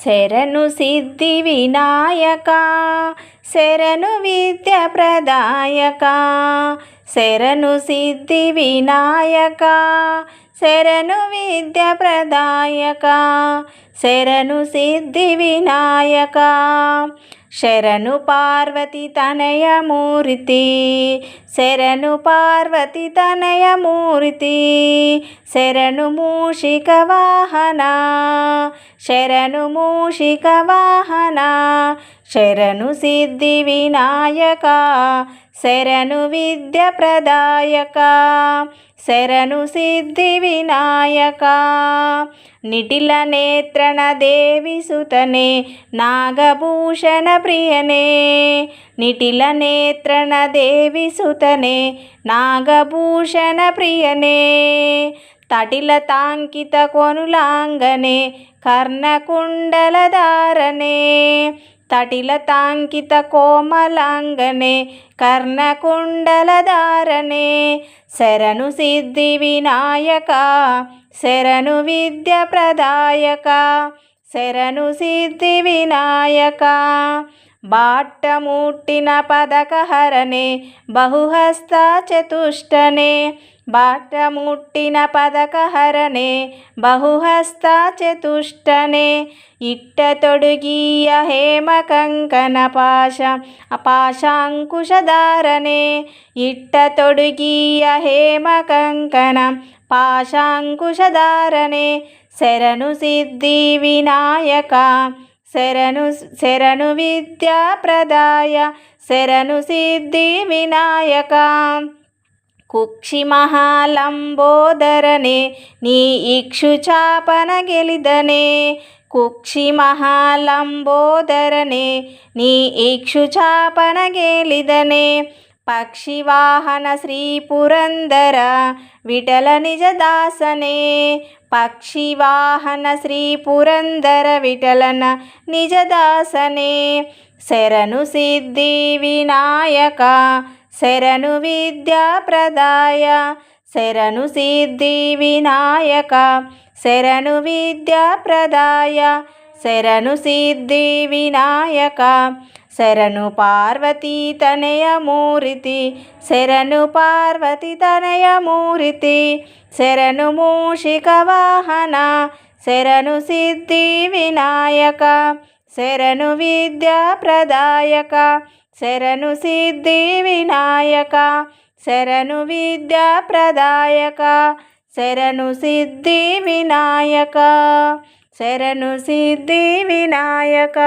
శరణు సిద్ధి వినాయక శరణు విద్య ప్రదాయక శరణు సిద్ధి వినాయక శరణు విద్య ప్రదాయక శరణు సిద్ధి వినాయక శరణు పార్వతి తనయమూర్తి శరణు పార్వతి తనయమూర్తి శరణు మూషిక వాహన శరణు మూషిక వాహన శరణు సిద్ధి వినాయక శరణు విద్య ప్రదాయక శరణు సిద్ధి వినాయక. నిటిల నేత్రణ దేవి సుతనే నాగభూషణ ప్రియనే. నిటిల నేత్రణ దేవి సుతనే నాగభూషణ ప్రియనే. తటిలతాంకిత కొనులాంగనే కర్ణకుండలధారనే. తటిల తాంకిత కోమలాంగనే కర్ణకుండలధారనే. శరణు సిద్ధి వినాయక శరణు విద్య ప్రదాయక శరణు సిద్ధి వినాయక. బాట్టముట్టిన పదకహరనే బహుహస్త చతుష్టనే. బాటముట్టిన పదకహరనే బహుహస్త చతుష్టనే. ఇట్ట తొడుగీయ హేమ కంకణ పాశ పాశాంకుశధారనే ఇట్ట తొడుగీయ హేమ కంకణ పాశాంకుశధారణే. శరణు సిద్ధి వినాయక శరణు శరణు విద్యా ప్రదాయ శరణు సిద్ధి వినాయక కుక్షి మహాలంబోదరనే నీ ఇక్షు చాపన గెలిదనే కుక్షి మహాలంబోదరనే నీ ఇక్షు చాపన గేలిదనే పక్షివాహన శ్రీ పురందర విఠల నిజదాసనే. పక్షివాహన శ్రీ పురందర విఠలన నిజదాసనే. శరణు సిద్ధి వినాయక శరణు విద్యా ప్రదాయ. శరణు సిద్ధి వినాయక శరణు విద్యా ప్రదాయ. శరణు సిద్ధి వినాయక శరణు పార్వతి తనయమూరితి శరణు పార్వతి తనయమూరితి శరణు మూషిక వాహన శరణు సిద్ధి వినాయక శరణు విద్యా ప్రదాయక శరణు సిద్ధి వినాయక శరణు విద్యా ప్రదాయక శరణు సిద్ధి వినాయక శరణు సిద్ధి వినాయక.